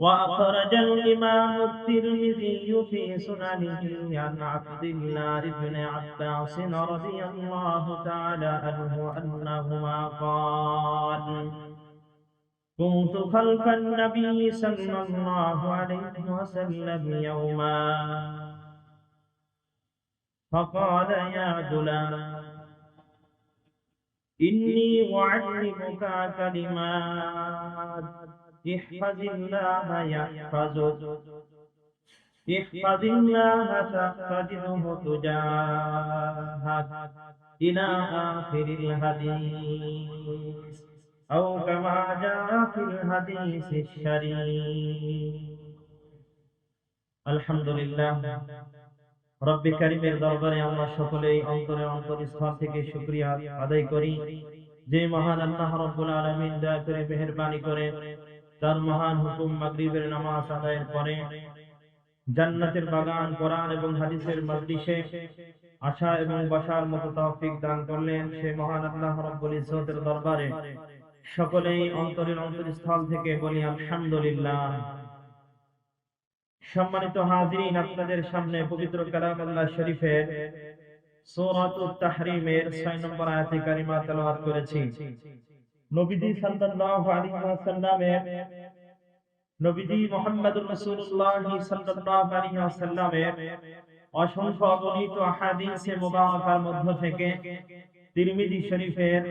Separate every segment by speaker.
Speaker 1: وأخرج الإمام الترمذي في سننه عن عبد الله بن عباس رضي الله تعالى عنه أنهما قال كنت خلف النبي صلى الله عليه وسلم يوما فقال يا غلام إني أعلمك كلمات احفظ الله يحفظك احفظ الله تحفظه تجاهك إلى آخر الحديث أو كما جاء في الحديث الشريف الحمد لله রব্বি কারিমের দরবারে আমরা সকলেই অন্তরে অন্তরস্থল থেকে শুকরিয়া আদায় করি যে মহান আল্লাহ রব্বুল আলামিন দয়া করে মেহেরবানি করে তার মহান হুকুম মাগরিবের নামাজ আদায়ের পরে জান্নাতের বাগান, কোরআন এবং হাদিসের মজলিসে আশা এবং বসার মতো তৌফিক দান করলেন সে মহান আল্লাহ রব্বুল ইজ্জতের দরবারে। সকলেই অন্তরের অন্তরস্থল থেকে বলি আলহামদুলিল্লাহ। সম্মানিত হাজিরিন, আপনাদের সামনে পবিত্র কালামুল্লাহ শরীফের সূরাতুত তাহরিমের 6 নম্বর আয়াতে কারিমা তেলাওয়াত করেছি। নবীজি সাল্লাল্লাহু আলাইহি ওয়াসাল্লামের নবীজি মুহাম্মদুর রাসূলুল্লাহ সাল্লাল্লাহু আলাইহি ওয়াসাল্লামের অসংখ্য অগণিত হাদিসে মুবারাকার মধ্য থেকে তিরমিজি শরীফের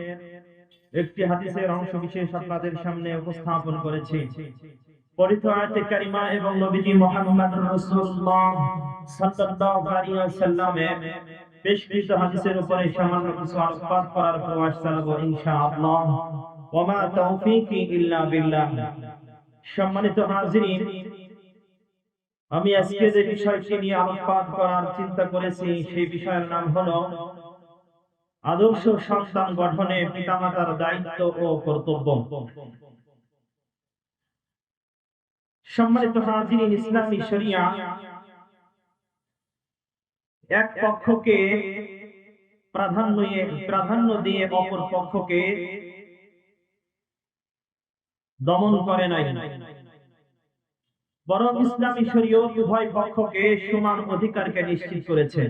Speaker 1: একটি হাদিসের অংশ বিশেষ আপনাদের সামনে উপস্থাপন করেছি। পরিত আয়াতে কারিমা এবং নবীজি মুহাম্মদ রাসূলুল্লাহ সাল্লাল্লাহু আলাইহি ওয়াসাল্লামের পেশকৃত হাদিসের উপরে সামান্য কিছু আলোকপাত করার প্রয়াস চালাবো ইনশাআল্লাহ। ওয়া মা তাওফীকি ইল্লা বিল্লাহ। সম্মানিত হাজিরিন, আমি আজকে যে বিষয়টি নিয়ে আলোকপাত করার চিন্তা করেছি, সেই বিষয়ের নাম হলো আদর্শ সন্তান গঠনে পিতামাতার দায়িত্ব ও কর্তব্য। সম্মানিত হাজিরিন, ইসলামী শরিয়া এক পক্ষকে প্রাধান্য প্রাধান্য দিয়ে অপর পক্ষকে দমন করে নাই। বরং ইসলামী শরীয়ত উভয় পক্ষকে সমান অধিকারকে নিশ্চিত করেছে।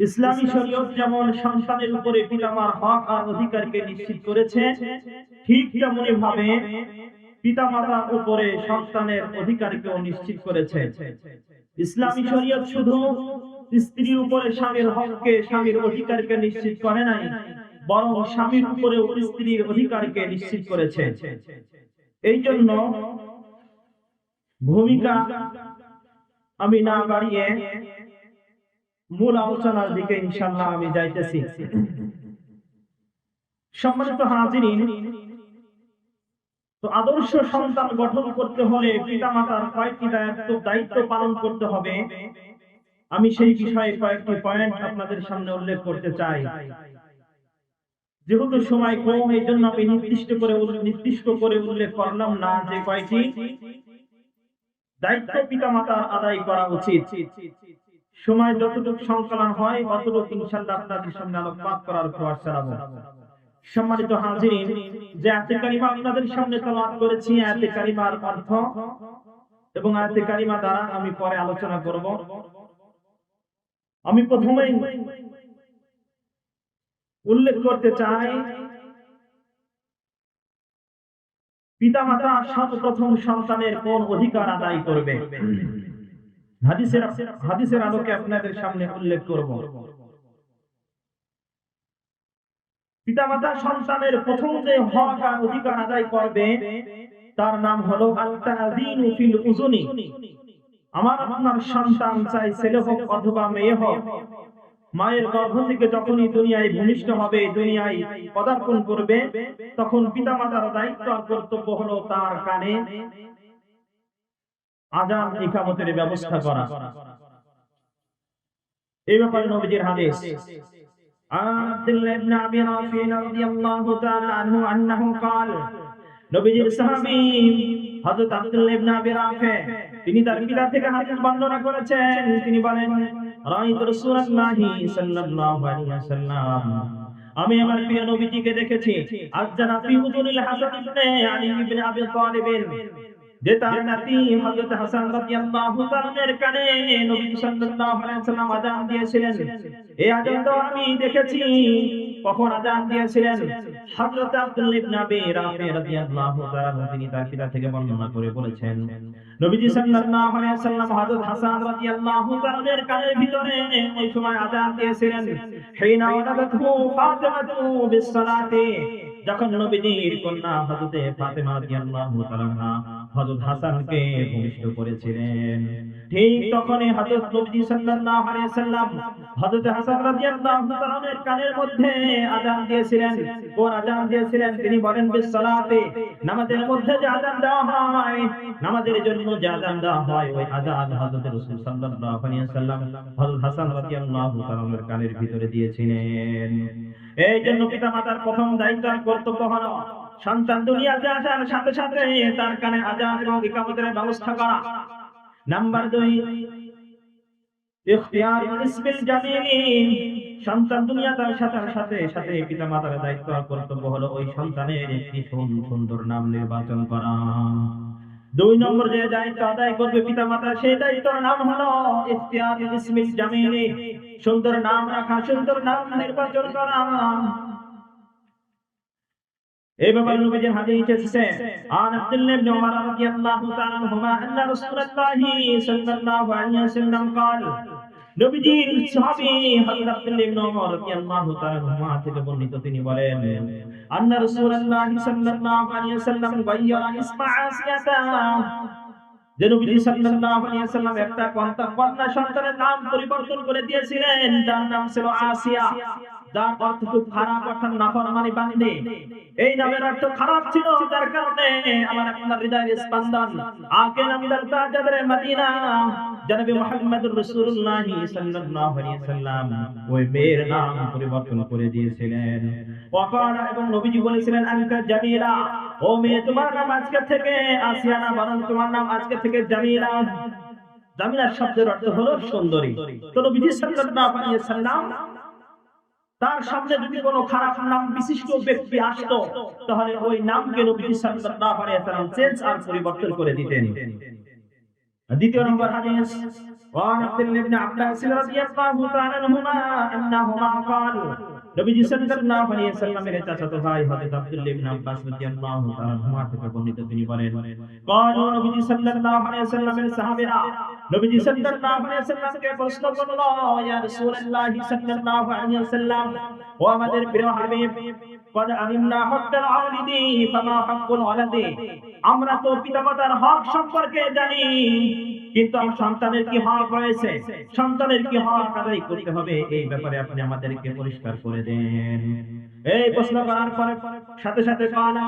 Speaker 1: ইসলামী শরীয়ত যেমন সন্তানের উপরে পিতামার হক আর অধিকারকে নিশ্চিত করেছে, ঠিক তেমনি ভাবে পিতামাতার উপরে সন্তানের অধিকারকেও নিশ্চিত করেছে। ইসলামী শরীয়ত শুধু স্ত্রীর উপরে স্বামীর হককে, স্বামীর অধিকারকে নিশ্চিত করে নাই বরং স্বামীর উপরে স্ত্রীর অধিকারকে নিশ্চিত করেছে। এই জন্য ভূমিকা আমি না বাড়িয়ে মূল আলোচনার দিকে ইনশাল্লাহ আমি যাইতেছি। সম্মানিত হাজিরিন, তো আদর্শ সন্তান গঠন করতে হলে পিতামাতার কয়েকটি দায়িত্ব দায়িত্ব পালন করতে হবে। আমি সেই বিষয়ে কয়েকটি পয়েন্ট আপনাদের সামনে উল্লেখ করতে চাই। যেহেতু সময় কম এই জন্য আমি নির্দিষ্ট করে নির্দিষ্ট করে উল্লেখ করলাম না যে কয়টি। দায়িত্ব পিতামাতার আদায় করা উচিত। সময় যতটুকু সংকলন হয়, অতটুকু ইনশাআল্লাহ আপনাদের সামনে আলোকপাত করার প্রয়াস চালাবো সম্মানিত হাজিরিন, যে আয়াতে কারিমা আপনাদের সামনে তেলাওয়াত করেছি, আয়াতে কারিমার অর্থ এবং আয়াতে কারিমা দ্বারা আমি পরে আলোচনা করব। আমি প্রথমেই উল্লেখ করতে চাই, পিতামাতা সর্বপ্রথম সন্তানের কোন অধিকার আদায় করবে? হাদিসের হাদিসের আলোকে আপনাদের সামনে উল্লেখ করব। পিতামাতা সন্তানের প্রথম যে হক আর অধিকার আদায় করবে, তার নাম হলো আল-তাযীনু ফিল উযুনি আমার আপনার সন্তান চাই ছেলে হোক অথবা মেয়ে হোক মায়ের গর্ভ থেকে যখনই দুনিয়ায় ভূমিষ্ঠ হবে দুনিয়ায় পদার্পণ করবে তখন পিতামাতার দায়িত্ব আর কর্তব্য হলো তার কানে আজান ইকামতের ব্যবস্থা করা এই ব্যাপারে নবীজির হাদিস عبد الله بن ابي رافع رضي الله تعالى عنه انه قال নবীজির সাহাবী হযরত আব্দুল্লাহ ইবনে আবি রাফি তিনি তার পিতা থেকে হাদিস বর্ণনা করেছেন। তিনি বলেন, রাইত রাসূলুল্লাহি সাল্লাল্লাহু আলাইহি ওয়াসাল্লাম। আমি আমার প্রিয় নবীজিকে দেখেছি। আজ জানা ফি হুজুরিল হাসান ইবনে আলী ইবনে আবি তালিব যে তার নাতি হযরত হাসান রাদিয়াল্লাহু তাআলার কানে নবী সাল্লাল্লাহু আলাইহি ওয়াসাল্লাম আযান দিয়েছিলেন। এই আযান তো আমি দেখেছি। কখন আযান দিয়েছিলেন? হযরত আব্দুল্লাহ ইবনে আবি রাফি রাদিয়াল্লাহু তাআলা তিনি তার পিতা থেকে বর্ণনা করে বলেছেন, নবীজি সাল্লাল্লাহু আলাইহি ওয়াসাল্লাম হযরত হাসান রাদিয়াল্লাহু তাআলার কানের ভিতরে ওই সময় আযান দিয়েছিলেন। হিনা ওয়ালাদাতহু ফাতিমাতু বিসসালাতি। যখন নবীজির কন্যা হযরতে ফাতেমা রাদিয়াল্লাহু তাআলা হযরত হাসানকে ভূমিষ্ঠ করেছিলেন, ঠিক তখনই হযরত নবী সাল্লাল্লাহু আলাইহি সাল্লাম হযরত হাসান রাদিয়াল্লাহু তাআলার কানের মধ্যে আযান দিয়েছিলেন। কোন আযান দিয়েছিলেন, তিনি বলেন, বিসসালাতে নামাজের মধ্যে যে আযান দেওয়া হয়, নামাজের জন্য যে আযান দেওয়া হয়, ওই আযান হযরত রাসূল সাল্লাল্লাহু আলাইহি সাল্লাম হযরত হাসান রাদিয়াল্লাহু তাআলার কানের ভিতরে দিয়েছিলেন। এই জন্য পিতামাতার প্রথম দায়িত্ব কর্তব্য হলো সন্তান দুনিয়াতে আসার সাথে সাথে তার কানে আজান এবং ইকামতের ব্যবস্থা করা। নাম্বার দুই দায়িত্ব কর্তব্য হলো ওই সন্তানের একটি সুন্দর নাম নির্বাচন করা। দুই নম্বর যে দায়িত্ব আদায় করবে পিতামাতা সেই দায়িত্বের নাম হলো ইখতিয়ার ইসমিল জামিল সুন্দর নাম রাখা সুন্দর নাম নির্বাচন করা এই ব্যাপারে নবীজির হাদিস এসেছে আন আব্দুল্লাহ ইবনে উমর রাদিয়াল্লাহু তাআলা আনহুমা আন্না রাসূলুল্লাহি সাল্লাল্লাহু আলাইহি ওয়াসাল্লাম قال নবীজির সাহাবী হযরত ইবনে রাদিয়াল্লাহু তাআলা থেকে বর্ণিত তিনি বলেন আন্না রাসূলুল্লাহি সাল্লাল্লাহু আলাইহি ওয়াসাল্লাম গায়্যারা ইসমা আসিয়াতা যে নবীজি সাল্লাল্লাহু আলাইহি ওয়াসাল্লাম একটা কন্যা সন্তানের নাম পরিবর্তন করে দিয়েছিলেন তার নাম ছিল আসিয়া। যার অর্থ খুব খারাপ, অর্থাৎ এই নামের অর্থ খারাপ ছিল, যার কারণে আমার আপনার হৃদয়ের স্পন্দন। আগে নাম দরতা জাদরে মদিনা, জনাবে সাল্লাল্লাহু আলাইহি সাল্লাম। ওই নাম পরিবর্তন করে দিয়েছিলেন। ওয়াকানা এবং নবীজি বলেছিলেন, আনকা জামিলা, ও মেয়ে, তোমার নাম আজকে থেকে আসিয়া বরং তোমার নাম আজকে থেকে জামিলা। জামিলা শব্দের অর্থ হলো সুন্দরী। তো নবীজি সাল্লাল্লাহু আলাইহি সাল্লাম তার সামনে যদি কোনো খারাপ নাম বিশিষ্ট ব্যক্তি আসত, তাহলে ওই নামকে নবী সাল্লাল্লাহু আলাইহি ওয়াসাল্লাম চেঞ্জ আর পরিবর্তন করে দিতেন। দ্বিতীয় নম্বর হাদিস ওয়ান আব্দুল ইবনে আব্বাস রাদিয়াল্লাহু তাআলা আনহুমা আন্নাহুমা ক্বালা। নবীজি সাল্লাল্লাহু আলাইহি সাল্লামের চাচাতো ভাই হযরত আব্দুল্লাহ ইবনে আব্বাস রাদিয়াল্লাহু তাআলা থেকে বর্ণিত তিনি বলেন কালু নবীজি সাল্লাল্লাহু আলাইহি সাল্লামের সাহাবীরা নবীজি সাল্লাল্লাহু আলাইহি সাল্লামকে প্রশ্ন করল ইয়া রাসূলুল্লাহ সাল্লাল্লাহু আলাইহি সাল্লাম ও আমাদের প্রিয় হাবিব قد علمنا حق الوالد فما حق الولد আমরা তো পিতামাতার হক সম্পর্কে জানি কিন্তু আমার সন্তানের কি হক রয়েছে সন্তানের কি হক আদায় করতে হবে এই ব্যাপারে আপনি আমাদেরকে পরিষ্কার করে দেন এই প্রশ্ন করার পরে সাথে সাথে কানা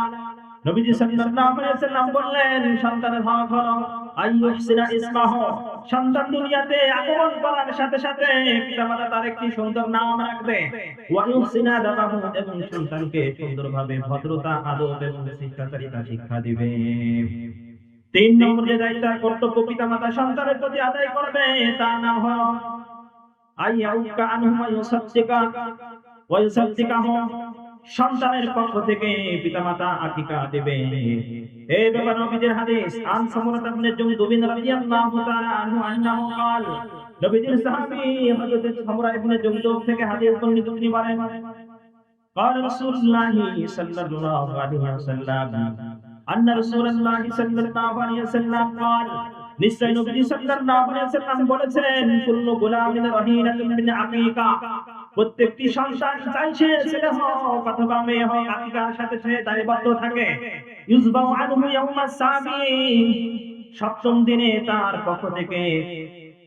Speaker 1: নবীজি সাল্লাল্লাহু আলাইহি ওয়াসাল্লাম বললেন, সন্তানের হক হলো আইয়ুহসিনা ইসমাহু। সন্তান দুনিয়াতে আগমন করার সাথে সাথে পিতামাতা তার একটি সুন্দর নাম রাখবে। এবং সন্তানকে সুন্দরভাবে ভদ্রতা, আদব এবং শিষ্টাচারিতা শিক্ষা দিবে। তিন নম্বর যে দায়িত্ব কর্তব্য পিতামাতা সন্তানের প্রতি আদায় করবে, তার নাম হলো আইয়াউকা আনহুমা সন্তানের পক্ষ থেকে পিতামাতা আকিকা দেবে এই ব্যাপারে নবীজির হাদিস আন সামরাত ইবনে জুনদুব রাদিয়াল্লাহু তাআলা আনহু আন্নাহু قال নবীজির সাহাবী হযরত সামরা ইবনে জুনদুব থেকে হাদিস বর্ণিত তিনি বলেন قال رسول الله صلى الله عليه وسلم আন্না রাসূলুল্লাহ সাল্লাল্লাহু আলাইহি ওয়াসাল্লাম قال নিশ্চয় নবী সাল্লাল্লাহু আলাইহি ওয়াসাল্লাম বলেছেন কুল্লু গুলামিন রাহিনাতুন মিন আকিকা প্রত্যেকটি সন্তান চাইছে ছেলে হোক অথবা মেয়ে হোক, আকিকার সাথে সে দায়বদ্ধ থাকে। ইউজবাউ আনহু ইয়াউমাস সাবি সপ্তম দিনে তার পক্ষ থেকে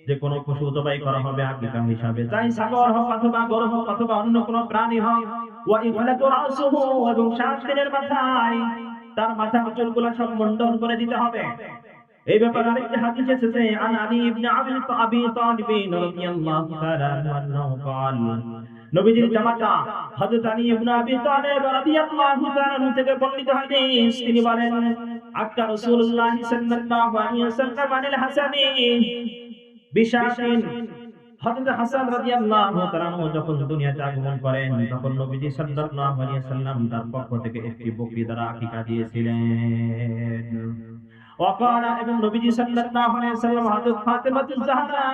Speaker 1: যে কোনো পশু জবাই করা হবে আকিকা হিসাবে। চাই সাগর হোক অথবা গরু হোক অথবা অন্য কোনো প্রাণী হোক। ওয়া ইফলাতু রাসুহু এবং সাত দিনের মাথায় তার মাথার চুলগুলো সব মন্ডন করে দিতে হবে। এই ব্যাপারে আরেকটি হাদিস এসেছে আন আলী ইবনে আবি আবি তালিব রাদিয়াল্লাহু তাআলা আনহু قال নবীজির জামাতা হযরত আলী ইবনে আবি তালিব রাদিয়াল্লাহু তাআলা আনহু থেকে বর্ণিত হাদিস তিনি বলেন আক্কা রাসূলুল্লাহ সাল্লাল্লাহু আলাইহি ওয়াসাল্লাম আনিল হাসানি বিশাশিন হযরত হাসান রাদিয়াল্লাহু তাআলা আনহু যখন দুনিয়াতে আগমন করেন তখন নবীজি সাল্লাল্লাহু আলাইহি ওয়াসাল্লাম তার পক্ষ থেকে একটি বকরি দ্বারা আকিকা দিয়েছিলেন وقال ابن نبي صلى الله عليه وسلم حضرت فاطمة الزهرا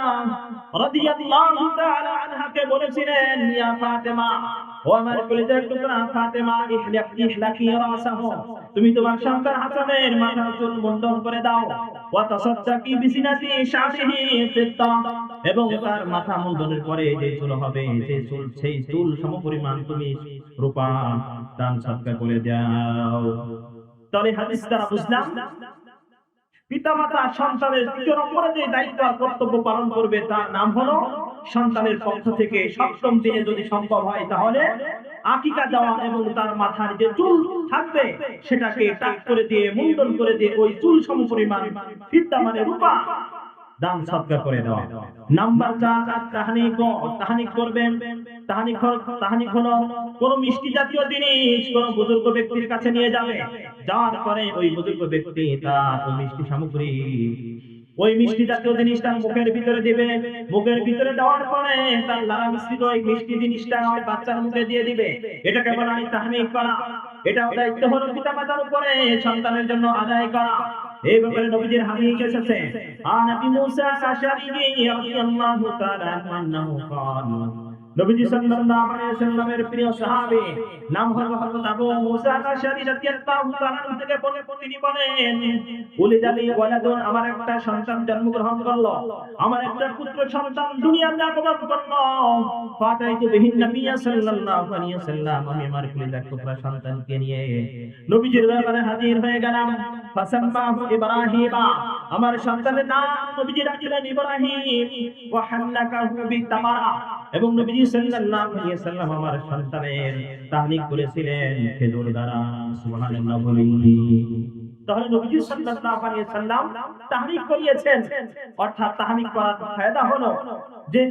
Speaker 1: رضي الله تعالى عنها কে বলেছিলেন ইয়া ফাতেমা ও আমার কলিজার টুকরা ফাতেমা ইহলাক ইহলাকি রাসাহু তুমি তোমার সন্তান হাসানের মাথার চুল মুন্ডন করে দাও ওয়া তাসাদদাকি বিসিনাতি শারিহি ফিত্তা এবং তার মাথা মুন্ডনের পরে যে চুল হবে যে চুল সেই চুল সমপরিমাণ তুমি রূপা দান সদকা করে দাও তাহলে হাদিস দ্বারা বুঝলাম পিতামাতা সন্তানের দ্বিতীয় নম্বরে যে দায়িত্ব আর কর্তব্য পালন করবে, তার নাম হলো সন্তানের পক্ষ থেকে সপ্তম দিনে যদি সম্ভব হয় তাহলে আকিকা দেওয়া এবং তার মাথার যে চুল থাকবে সেটাকে টাক করে দিয়ে, মুন্ডন করে দিয়ে ওই চুল সমপরিমাণ ফিদ্দা মানে রূপা দান সদকা করে দেওয়া। নাম্বার চার আর তাহানিক তাহানিক করবেন। তাহানিক হল তাহানিক হলো কোন মিষ্টি জাতীয় জিনিস কোন বুজুর্গ ব্যক্তির কাছে নিয়ে যাবে। যাওয়ার পরে ওই বুজুর্গ ব্যক্তি তার ওই মিষ্টি সামগ্রী, ওই মিষ্টি জাতীয় জিনিস তার মুখের ভিতরে দিবে। মুখের ভিতরে দেওয়ার পরে তার লালা মিশ্রিত ওই মিষ্টি জিনিসটা ওই বাচ্চার মুখে দিয়ে দিবে। এটাকে বলা হয় তাহমিক করা। এটাও দায়িত্ব হলো পিতামাতার উপরে সন্তানের জন্য আদায় করা। এই ব্যাপারে নবীজির হাদিস এসেছে। আন আবি মুসা আশারি রাদিয়াল্লাহু তাআলা আনহু ক্বালা নবীজি সাল্লাল্লাহু আলাইহি প্রিয় সাহাবী, নাম হলো হযরত আবু মুসা আশআরী রাদিয়াল্লাহু তাআলা থেকে বলে, তিনি বলেন ওয়ালাদুন আমার একটা সন্তান জন্মগ্রহণ করল। আমার একটা পুত্র সন্তান দুনিয়াতে আগমন করল। ফাতাইতু বিহিন সাল্লাল্লাহু আলাইহি আমি আমার কলিজার টুকরা সন্তানকে নিয়ে নবীজির দরবারে হাজির হয়ে গেলাম। ইব্রাহিমা। আমার সন্তানের নাম নবীজি রাখলেন ইব্রাহিম। ওয়া হান্নাকাহু বিতামারা। এবং নবীজি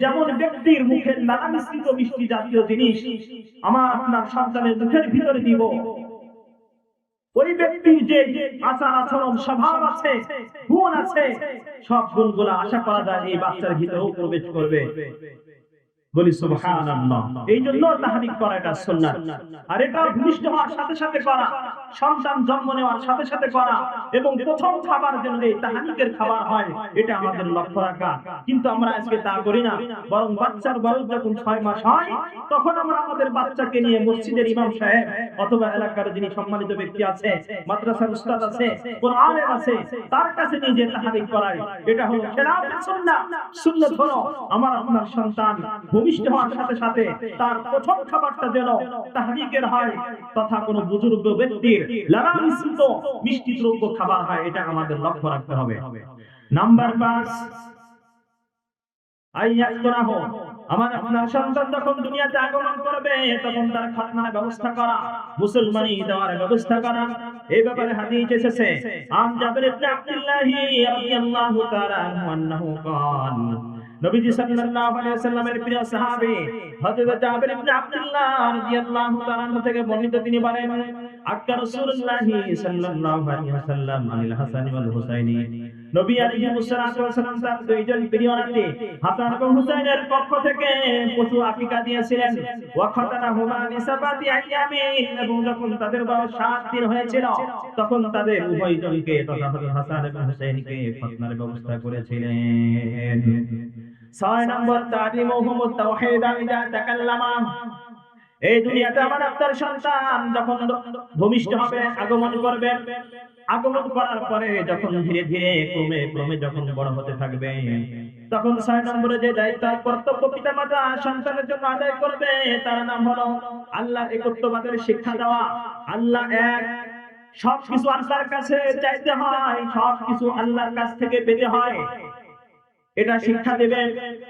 Speaker 1: যেমন ব্যক্তির মুখের নানা মিশ্রিত মিষ্টি জাতীয় জিনিস আমার আপনার সন্তানের মুখের ভিতরে দিব, ওই ব্যক্তির যে আচার আচরণ স্বভাব আছে, গুণ আছে, সব গুণগুলো আশা করা যায় এই বাচ্চার ভিতরেও প্রবেশ করবে। বলি এই জন্য তাহরিক করা এটা সুন্নাত। আর এটা ভূমিষ্ঠ হওয়ার সাথে সাথে করা, সন্তান জন্ম নেওয়ার সাথে সাথে করা, এবং প্রথম খাবার যেন এই তাহরিকের খাবার হয়, এটা আমাদের লক্ষ্য রাখা। কিন্তু আমরা আজকে তা করি না, বরং বাচ্চার বয়স যখন ছয় মাস হয়, তখন আমরা আমাদের বাচ্চাকে নিয়ে মসজিদের ইমাম সাহেব অথবা এলাকার যিনি সম্মানিত ব্যক্তি আছে, মাদ্রাসার উস্তাদ আছে, কোরআনের আছে, তার কাছে নিয়ে যে তাহরিক করায়, এটা হলো খেলাফ সুন্নাহ সুন্নাত আমার আপনার সন্তান ভূমিষ্ঠ হওয়ার সাথে সাথে তার প্রথম খাবারটা যেন তাহরিকের হয় তথা কোনো বুজুর্গ ব্যক্তির লালা মিশ্রিত মিষ্টি দ্রব্য খাবার হয় এটা আমাদের লক্ষ্য রাখতে হবে নাম্বার পাঁচ আইয়াতরাহ আমার আপনার সন্তান যখন দুনিয়াতে আগমন করবে তখন তার খাতনার ব্যবস্থা করা মুসলমানি দেওয়ার ব্যবস্থা করা এই ব্যাপারে হাদিস এসেছে আম জাবির ইবনে আব্দুল্লাহ রাদিয়াল্লাহু তাআলা আনহু আন্নাহু قال নবীজি সাল্লাল্লাহু আলাইহি সাল্লামের প্রিয় সাহাবী হযরত জাবির ইবনে আব্দুল্লাহ রাদিয়াল্লাহু তাআলা থেকে বর্ণিত তিনি বলেন আক্কা রাসূলুল্লাহ সাল্লাল্লাহু আলাইহি ওয়াসাল্লাম, আনিল হাসান ওয়াল হুসাইনি নবী আলাইহিস সালাতু ওয়াসালাম তার দুইজন প্রিয় নাতি হাসান এবং হুসাইনের পক্ষ থেকে পশু আকিকা দিয়েছিলেন। ওয়া এবং যখন তাদের বয়স 7 দিন হয়েছিল, তখন তাদের উভয়জনকে তথা হাসান এবং হুসাইনকে ব্যবস্থা করেছিলেন। ছয় নম্বর তালিমুহুম তাওহীদ ইদা তাকাল্লামা। এই দুনিয়াতে আমার আপনার সন্তান যখন ভূমিষ্ঠ হবে, আগমন করবে। আগমন করার পরে যখন ধীরে ধীরে ক্রমে ক্রমে যখন বড় হতে থাকবে, তখন ছয় নম্বরে যে দায়িত্ব কর্তব্য পিতা মাতা সন্তানের জন্য আদায় করবে, তার নাম হলো আল্লাহ একত্ববাদের শিক্ষা দেওয়া। আল্লাহ এক সব কিছু আল্লাহর কাছে চাইতে হয় সব কিছু আল্লাহর কাছ থেকে পেতে হয়। এটা শিক্ষা দেবেন।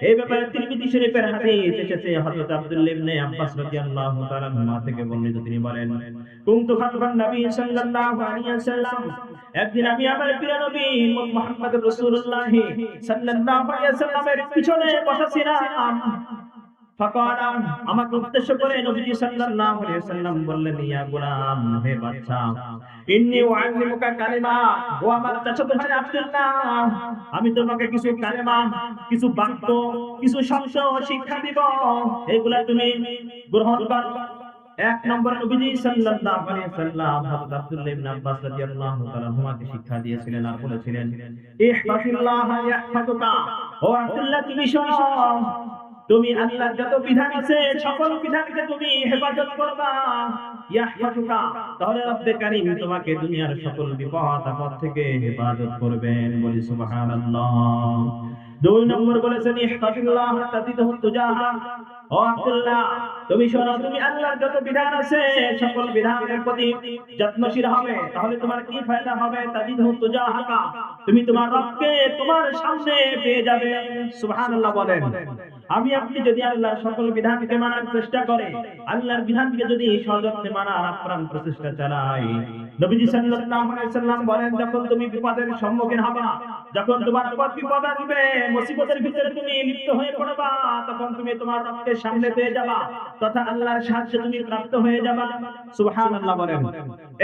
Speaker 1: এই ব্যাপারে তিরমিজি শরীফের হাদিস এসেছে হযরত আব্দুল্লাহ ইবনে আব্বাস রাদিয়াল্লাহু তাআলা মা থেকে বর্ণিত তিনি বলেন, কুনতু খাতবান নবী সাল্লাল্লাহু আলাইহি ওয়াসাল্লাম, একদিন আমি আমার প্রিয় নবী মুহাম্মদ রাসূলুল্লাহ সাল্লাল্লাহু আলাইহি ওয়াসাল্লামের পিছনে বসা ছিলাম ফাকাল আমি তোমাকে কিছু কালেমা, কিছু বাক্য, কিছু শিক্ষা দিব। এগুলা তুমি গ্রহণ করো। এক নম্বর নবীজি সাল্লাল্লাহু আলাইহি সাল্লাম হযরত আব্দুল্লাহ ইবনে আব্বাস রাদিয়াল্লাহু তাআলা হুমাকে শিক্ষা দিয়েছিলেন আর বলেছিলেন ও আব্দুল্লাহ, তুমি শোনো তুমি আল্লাহর যত বিধান আছে, সকল বিধানকে তুমি হেফাজত করবা। তুমি তোমার কি হবে তুমি তোমার রবকে তোমার সামনে পেয়ে যাবে। সুবহানাল্লাহ বলেন। আমি আপনি যদি আল্লাহর সকল বিধানকে মানার চেষ্টা করে, আল্লাহর বিধানকে যদি সযত্নে মানার আপ্রাণ প্রচেষ্টা চালাই। নবীজি সাল্লাল্লাহু আলাইহি সাল্লাম বলেন, যখন তুমি বিপদের সম্মুখীন হবা, যখন তোমার বিপদ বিপদ আসবে, মুসিবতের ভিতরে তুমি লিপ্ত হয়ে পড়বা, তখন তুমি তোমার সামনে পেয়ে যাবা, তথা আল্লাহর সাহায্যে তুমি প্রাপ্ত হয়ে যাবা। সুবহানাল্লাহ বলেন।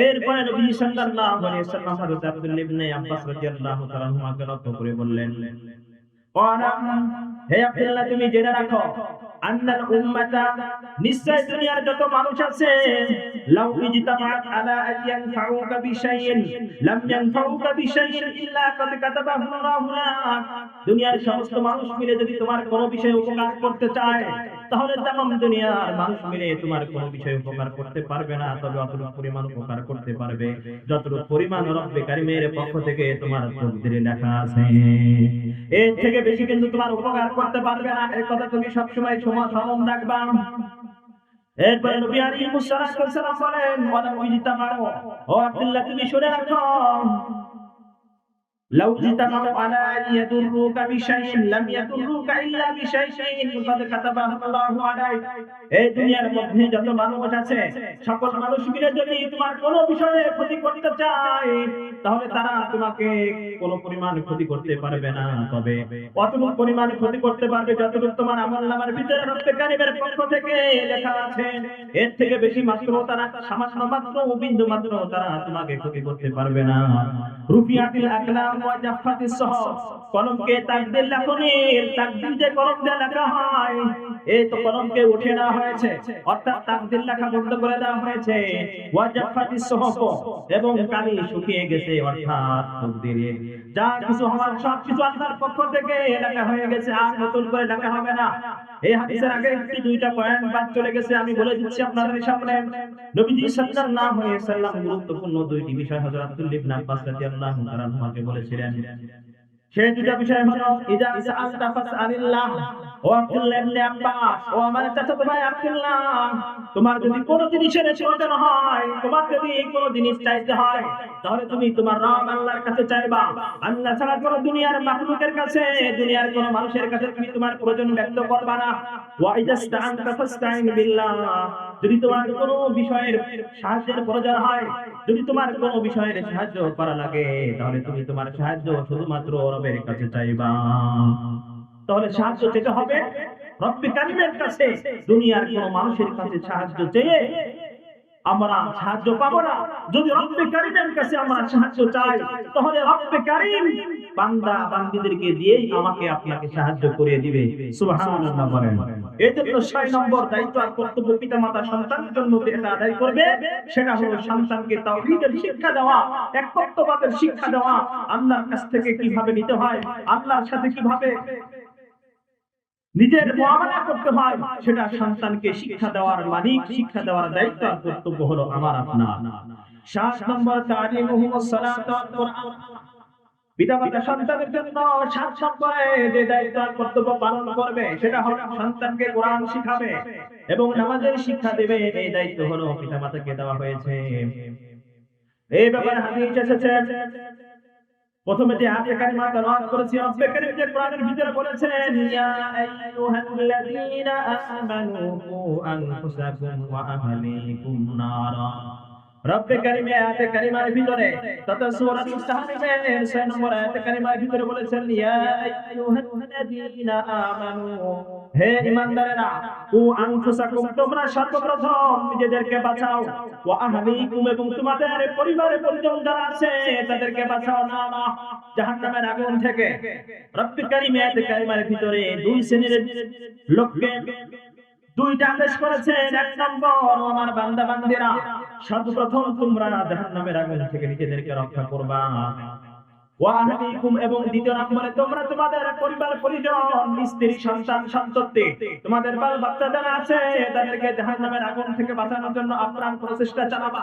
Speaker 1: এরপরে নবীজি সাল্লাল্লাহু আলাইহি সাল্লাম হযরত আব্দুল্লাহ ইবনে আব্বাস রাদিয়াল্লাহু তাআলা করে বললেন হে আব্দুল্লাহ, তুমি জেনে রাখো, আন্নাল উম্মাতা, নিশ্চয় দুনিয়ার যত মানুষ আছে, লাউ আলা বিশাইইন, লাম ইয়ানফাউকা ইল্লা কাদ কাতাবাহু দুনিয়ার সমস্ত মানুষ মিলে যদি তোমার কোনো বিষয়ে উপকার করতে চায়, তাহলে তামাম দুনিয়ার মানুষ মিলে তোমার কোনো বিষয়ে উপকার করতে পারবে না, তবে অতটুকু পরিমাণ উপকার করতে পারবে। যতটুকু পরিমাণ রব্বে কারিমের পক্ষ থেকে তোমার তকদিরে লেখা আছে। এর থেকে বেশি কিন্তু তোমার উপকার করতে পারবে না। এই কথা তুমি সবসময় সময় স্মরণ রাখবা। এরপরে আব্দুল্লাহ, তুমি শুনে রাখো। لو اجتمعوا على أن يضروك بشيء لم يضروك إلا بشيء قد كتبه الله عليك এই দুনিয়ার মধ্যে যত মানুষ আছে সকল মানুষ মিলে যদি তোমার কোনো বিষয়ে ক্ষতি করতে চায় তাহলে তারা তোমাকে কোনো পরিমাণ ক্ষতি করতে পারবে না তবে অতটুকু পরিমাণ ক্ষতি করতে পারবে যতটুকু তোমার আমল নামার ভিতরে রক্তে কারিমের পক্ষ থেকে লেখা আছে এর থেকে বেশি মাত্র তারা সামান্য মাত্র বিন্দু মাত্র তারা তোমাকে ক্ষতি করতে পারবে না রুফিয়াতিল আকলাম এবং কালি শুকিয়ে গেছে, অর্থাৎ যা কিছু হওয়ার, সব কিছু আল্লাহর পক্ষ থেকে লেখা হয়ে গেছে, আর নতুন করে লেখা হবে না। এই হাদিসের আগে একটি, দুইটা পয়েন্ট বাদ চলে গেছে, আমি বলে দিচ্ছি আপনাদের সামনে। নবীজি সাল্লাল্লাহু আলাইহি সাল্লাম গুরুত্বপূর্ণ দুইটি বিষয় হযরত আব্দুল্লাহ ইবনে আব্বাস রাদিয়াল্লাহু তাআলা আনহুকে বলেছিলেন। সেই দুটা বিষয় হলো ইজা সাআলতা ফাসআলিল্লাহ, ও আব্দুল্লাহ ইবনে আব্বাস, ও আমার চাচাতো ভাই আব্দুল্লাহ, তোমার যদি কোনো জিনিসের প্রয়োজন হয়, তোমার যদি কোনো জিনিস চাইতে হয়, তাহলে তুমি তোমার রব আল্লাহর কাছে চাইবা। আল্লাহ ছাড়া কোনো দুনিয়ার মাখলুকের কাছে, দুনিয়ার কোনো মানুষের কাছে তুমি তোমার প্রয়োজন ব্যক্ত করবা না। ওয়া ইজা ইসতাআনতা ফাসতাইন বিল্লাহ যদি তোমার কোনো বিষয়ের সাহায্যের প্রয়োজন হয়, যদি তোমার কোনো বিষয়ের সাহায্য করা লাগে, তাহলে তুমি তোমার সাহায্য শুধুমাত্র রবের কাছে চাইবা। তাহলে সাহায্য চেতে হবে। রব্বে কারিমের কাছে, দুনিয়ার কোনো মানুষের কাছে সাহায্য চেয়ে আমরা সাহায্য পাবো না। যদি রব্বে কারিমের কাছে আমরা সাহায্য চাই, তাহলে রব্বে কারিম বান্দা বান্দীদেরকে দিয়েই আমাকে আপনাকে সাহায্য করে দিবে। সুবহানাল্লাহ বলেন। এই জন্য ছয় নম্বর দায়িত্ব আর কর্তব্য পিতা মাতা সন্তানের জন্য যেটা আদায় করবে, সেটা হলো সন্তানকে তাওহীদের শিক্ষা দেওয়া একত্ববাদের শিক্ষা দেওয়া, আল্লাহর কাছ থেকে কীভাবে নিতে হয়, আল্লাহর সাথে কীভাবে নিজের মুআমালা করতে হয়, সেটা সন্তানকে শিক্ষা দেওয়ার মালিক, শিক্ষা দেওয়ার দায়িত্ব আর কর্তব্য হলো আমার, আপনার। সাত নম্বর তালিমুহুমুস সালাত ওয়াল পিতামাতা সন্তানের জন্য সন্তানকে শিখাবে এবং শিক্ষা দেবে দায়িত্ব এই ব্যাপারে প্রথমে যে আয়াতে কারিমা তেলাওয়াত করেছি, রব্বে কারীম যে কোরআনের ভিতরে বলেছেন, ইয়া আইয়ুহাল্লাযীনা আমানু কু আনফুসাকুম ওয়া আহলিকুম নারা। রব্বে কারীম, আয়াতে কারিমার ভিতরে তথা সূরাতুল তাহরিমের 6 নম্বর আয়াতে কারিমার ভিতরে বলেছেন, ইয়া আইয়ুহাল্লাযীনা আমানু, হে ঈমানদারেরা, কু আনফুসাকুম, তোমরা সর্বপ্রথম নিজেদেরকে বাঁচাও। ওয়া আহলিকুম, এবং তোমাদের পরিবারের পরিজন যারা আছে, তাদেরকে বাঁচাও না না। জাহান্নামের আগুন থেকে রব্বি কারীম, আয়াতে কারিমার ভিতরে দুই শ্রেণির লোককে দুইটা আদেশ এক নম্বর, আমার বান্দা বান্দিরা সর্বপ্রথম তোমরা জাহান্নামের আগুন থেকে নিজেদেরকে রক্ষা করবা। এবং দ্বিতীয় নম্বরে, তোমরা তোমাদের পরিবার, পরিজন, স্ত্রী, সন্তান, সন্ততি, তোমাদের বাল বাচ্চা যারা আছে, তাদেরকে জাহান্নামের আগুন থেকে বাঁচানোর জন্য আপ্রাণ প্রচেষ্টা চালাবা।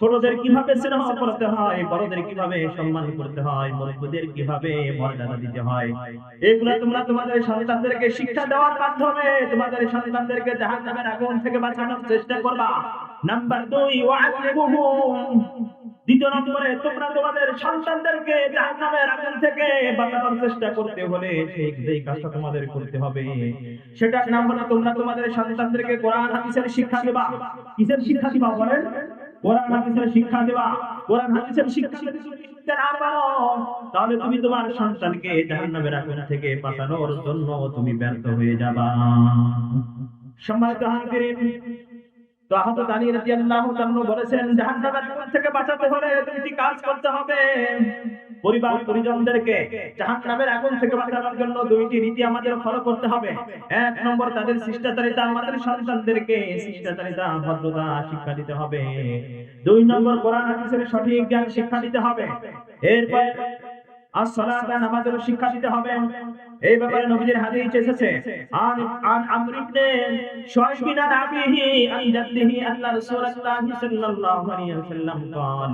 Speaker 1: বড়দের কীভাবে মর্যাদা দিতে হয়, এগুলো তোমরা তোমাদের সন্তানদেরকে শিক্ষা দেওয়ার মাধ্যমে তোমাদের সন্তানদেরকে জাহান্নামের আগুন থেকে বাঁচানোর চেষ্টা করবা। নাম্বার দুই দ্বিতীয় নম্বরে তোমরা তোমাদের সন্তানদেরকে জাহান্নামের আগুন থেকে বাঁচানোর চেষ্টা করতে হলে সেই কাজটা তোমাদের করতে হবে। সেটার নাম হলো তোমরা তোমাদের সন্তানদেরকে কোরআন, হাদিসের শিক্ষা দেবা। কিসের শিক্ষা দিবা বলেন? কোরআন, হাদিসের শিক্ষা দেবা। কোরআন, হাদিসের শিক্ষা যদি দিতে না পারো, তাহলে তুমি তোমার সন্তানকে জাহান্নামের আগুন থেকে বাঁচানোর জন্য তুমি ব্যর্থ হয়ে যাবা। সম্মানিত হাজিরিন তো হযরত আলী রাদিয়াল্লাহু তাআলা বলেছেন থেকে বাঁচাতে হলে দুইটি কাজ করতে হবে। পরিবার পরিজনদেরকে আগুন থেকে বাঁচানোর জন্য দুইটি রীতি আমাদের ফলো করতে হবে। এক নম্বর, তাদের শিষ্টাচারিতা, আমাদের সন্তানদেরকে শিষ্টাচারিতা, ভদ্রতা, শিক্ষা দিতে হবে। দুই নম্বর, কোরআন হাদিসের সঠিক জ্ঞান, শিক্ষা দিতে হবে। এরপর আর সালাতা নামাজের শিক্ষা দিতে হবে এই ব্যাপারে নবীজির হাদিস এসেছে আন আন আমর ইবনে শুআইব বিন আবিহি আন জাদ্দিহি আন্না রাসূলুল্লাহ সাল্লাল্লাহু আলাইহি ওয়াসাল্লাম قال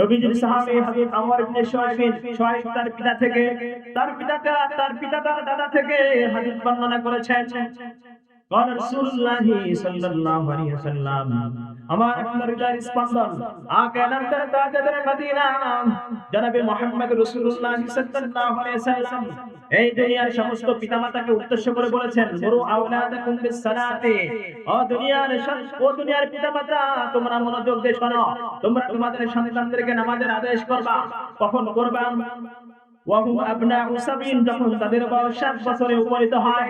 Speaker 1: নবীজির সাহাবী হযরত আমর ইবনে শুআইব শুআইব তার পিতা থেকে তার পিতা তার পিতা তার দাদা থেকে হাদিস বর্ণনা করেছেন قال رسول الله صلى الله عليه وسلم আমার হৃদয়ের স্পন্দন। তাজদার মদিনা। জনাবে মুহাম্মদ রাসূলুল্লাহ সাল্লাল্লাহু আলাইহি এই দুনিয়ার সমস্ত পিতামাতাকে উদ্দেশ্য করে বলেছেন গুরু আওলাদাকুম বিস সালাতে ও দুনিয়ার ও দুনিয়ার পিতামাতা, তোমরা মনোযোগ দিয়ে শোনো। তোমরা তোমাদের সন্তানদেরকে নামাজের আদেশ করবা। কখন করবা? আবনাউ সাবিন, যখন তাদের বয়স সাত বছরে উপনীত হয়।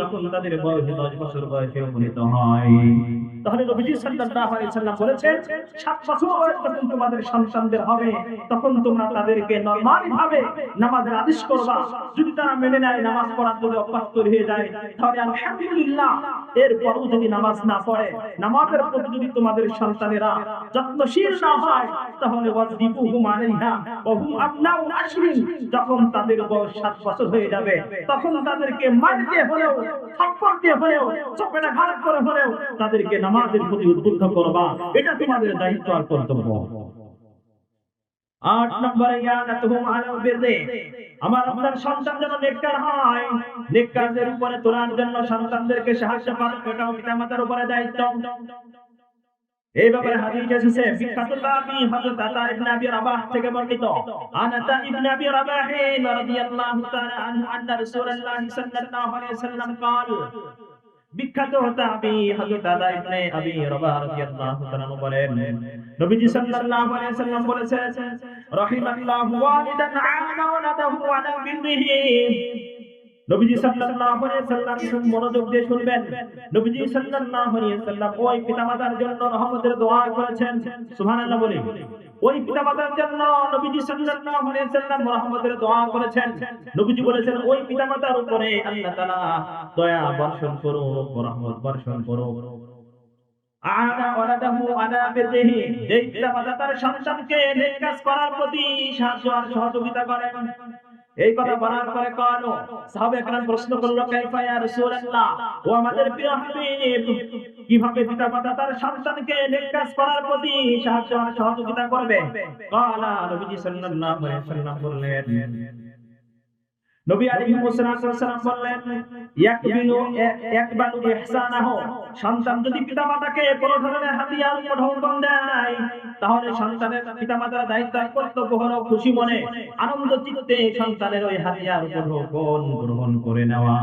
Speaker 1: যখন তাদের বয়স 10 বছর বয়সে উপনীত তাহলে নবীজি সাল্লাল্লাহু আলাইহি সাল্লাম বলেছেন, সাত বছর বয়স যখন তোমাদের আদেশ করবা। যদি তারা মেনে নেয়, নামাজ পড়ার তৈরি হয়ে যায়, তাহলে আলহামদুলিল্লাহ যদি নামাজ না পড়ে, নামাজের প্রতি যদি তোমাদের সন্তানেরা যত্নশীল না হয়, তাহলে যখন তাদের বয়স সাত বছর হয়ে যাবে। তখন তাদেরকে মার দিয়ে হলেও, থাপ্পড় দিয়ে হলেও চপেটা ঘাট করে হলেও তাদেরকে নামাজের প্রতি উদ্বুদ্ধ করবা। এটা তোমাদের দায়িত্ব আর কর্তব্য। আট নম্বরে আমার আপনার সন্তান যেন নেককার হয়, নেককারদের উপরে তোলার জন্য সন্তানদেরকে সাহায্য করা পিতামাতার উপরে দায়িত্ব। এই ব্যাপারে হাদিস এসেছে বিখ্যাত তাবি হযরত আতা ইবনে আবি রাবাহ থেকে বর্ণিত আনাতা ইবনে আবি রাবাহ রাদিয়াল্লাহু তাআলা আনহু আন্না রাসূলুল্লাহ সাল্লাল্লাহু আলাইহি ওয়াসাল্লাম قال বিখ্যাত তাবি হযরত আতা ইবনে আবি রাবাহ রাদিয়াল্লাহু তাআলা বলেন নবীজি সাল্লাল্লাহু আলাইহি ওয়াসাল্লাম বলেছেন রাহিমাল্লাহু ওয়ালিদান আনা ওয়ালাদাহু আলা বিররিহি নবীজি সাল্লাল্লাহু আলাইহি সাল্লাম খুব মনোযোগ দিয়ে শুনবেন। নবীজি সাল্লাল্লাহু আলাইহি সাল্লাম ওই পিতামাতার জন্য রহমতের দোয়া করেছেন। সুবহানাল্লাহ বলি। ওই পিতামাতার জন্য নবীজি সাল্লাল্লাহু আলাইহি সাল্লাম রহমতের দোয়া করেছেন। নবীজি বলেছেন, ওই পিতামাতার উপরে আল্লাহ তাআলা দয়া বর্ষণ করুক, রহমত বর্ষণ তার সন্তানকে নেক কাজ করার প্রতি সাহায্য আর সহযোগিতা করেন। এই কথা বলার পরে কেন সাহাবে একরাম প্রশ্ন করল কাইফা ইয়া রাসূলুল্লাহ? ও আমাদের প্রিয় হাবিব, কীভাবে পিতা মাতা তার সন্তানকে নেক কাজ করার প্রতি সাহায্য সহযোগিতা করবে? কালা নবীজি সাল্লাল্লাহু আলাইহি ওয়াসাল্লাম বললেন নবী বললেন সন্তান যদি কোনো ধরনের হাতিয়ার উপঢৌকন দেয় তাহলে সন্তানের দায়িত্ব কর্তব্য হলো খুশি মনে আনন্দ চিত্তে সন্তানের ওই হাতিয়ার উপঢৌকন গ্রহণ করে নেওয়া।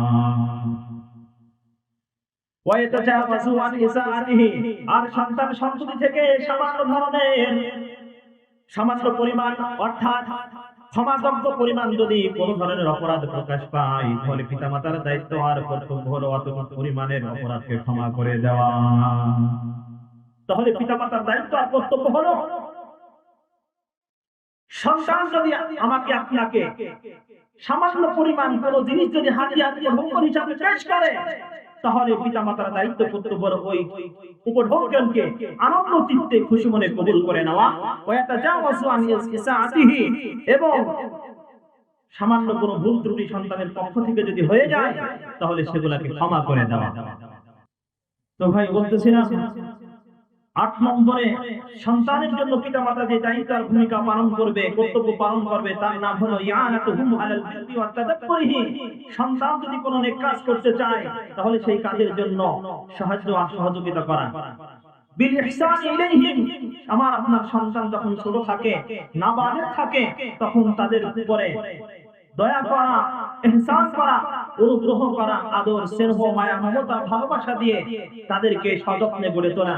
Speaker 1: আর সন্তান থেকে সামান্য ধরনের, সামান্য পরিমাণ, অর্থাৎ ক্ষমাযোগ্য পরিমাণ যদি কোনো ধরনের অপরাধ প্রকাশ পায়, তাহলে পিতামাতার দায়িত্ব আর কর্তব্য হলো অতটুকু পরিমাণের অপরাধকে ক্ষমা করে দেওয়া। তাহলে পিতামাতার দায়িত্ব আর কর্তব্য হলো সন্তান যদি আমাকে আপনাকে সামান্য পরিমাণ কোন জিনিস যদি হাতিয়ার হিসাবে পেশ করে তাহলে পিতা মাতার দায়িত্ব কর্তব্য ওই উপঢৌকনকে আনন্দ, চিত্তে, খুশি মনে কবুল করে নেওয়া। এবং সামান্য কোনো ভুল ত্রুটি সন্তানের পক্ষ থেকে যদি হয়ে যায়, তাহলে সেগুলাকে ক্ষমা করে দেওয়া। তো ভাই, বলতেছিলাম আট নম্বরে সন্তানের জন্য পিতা মাতা যে দায়িত্ব আর ভূমিকা পালন করবে, কর্তব্য পালন করবে, তার নাম হলো ইয়ানাতুহুম আলাল বিররি ওয়াত তাদাব্বুরিহি। সন্তান যদি কোনো নেক কাজ করতে চায়, তাহলে সেই কাজের জন্য সাহায্য আর সহযোগিতা করা। বিল ইহসান ইলাইহিম। আমার, আপনার সন্তান যখন ছোট থাকে নাবালেগ থাকে, তখন তাদের উপরে দয়া করা, ইহসান করা, অনুগ্রহ করা, আদর, স্নেহ, মায়া, মমতা, ভালোবাসা দিয়ে তাদেরকে সযত্নে গড়ে তোলা।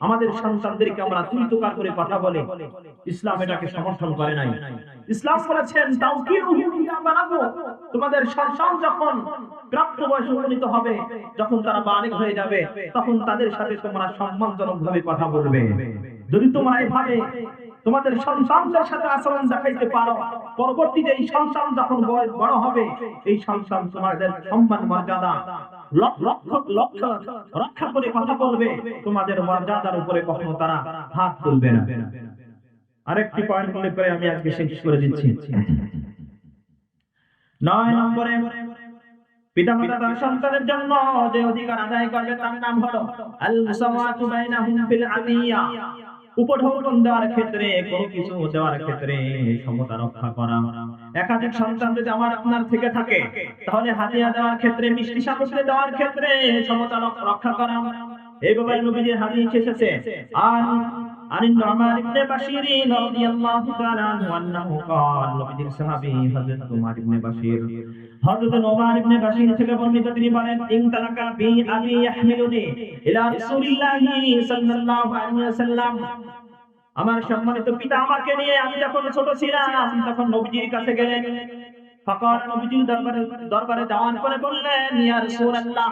Speaker 1: আমাদের সন্তানদেরকে আমরা তুই তুকার করে কথা বলে, ইসলাম এটাকে সমর্থন করে নাই। ইসলাম বলেছেন তোমাদের সন্তান যখন প্রাপ্ত বয়সে উপনীত হবে, যখন তারা বালিক হয়ে যাবে, তখন তাদের সাথে তোমরা সম্মানজনক ভাবে কথা বলবে। যদি তোমরা এভাবে তোমাদের সন্তানদের সাথে আচরণ দেখাইতে পারো, পরবর্তীতে এই সন্তান যখন বয়স বড় হবে, এই সন্তান তোমাদের সম্মান মর্যাদা রক্ষা করে কথা বলবে। তোমাদের মর্যাদার উপরে কখনো তারা হাত তুলবে না। আরেকটি পয়েন্ট মনে করে আমি আজকে শেষ করে দিচ্ছি। নয় নম্বরে, পিতামাতা তার সন্তানের জন্য যে অধিকার আদায় করবে তার নাম হলো উপঢৌকন দেওয়ার ক্ষেত্রে কোনো কিছু দেওয়ার ক্ষেত্রে সমতা রক্ষা করা। একাধিক সন্তান যদি আমার আপনার থেকে থাকে, তাহলে হাতিয়া দেওয়ার ক্ষেত্রে, মিষ্টি সামগ্রী দেওয়ার ক্ষেত্রে সমতা রক্ষা করা। এই ব্যাপারে নবীজির হাদিস এসেছে আর عن النعمان بن بشير رضي الله تعالى عنه أنه قال নবীজির সাহাবী হযরত উমর ইবনে বাশির হযরত নোমান ইবনে বাশির থেকে বর্ণিত তিনি বলেন ইন তালাকা বি আবি ইয়াহমিলুনি ইলা রাসূলিল্লাহি সাল্লাল্লাহু আলাইহি ওয়াসাল্লাম আমার সম্মানিত পিতা আমাকে নিয়ে আমি যখন ছোট ছিলাম তখন নবীজির কাছে গেলেন ফকর নবীজির দরবারে দরবারে যাওয়ার পরে বললেন ইয়া রাসূলুল্লাহ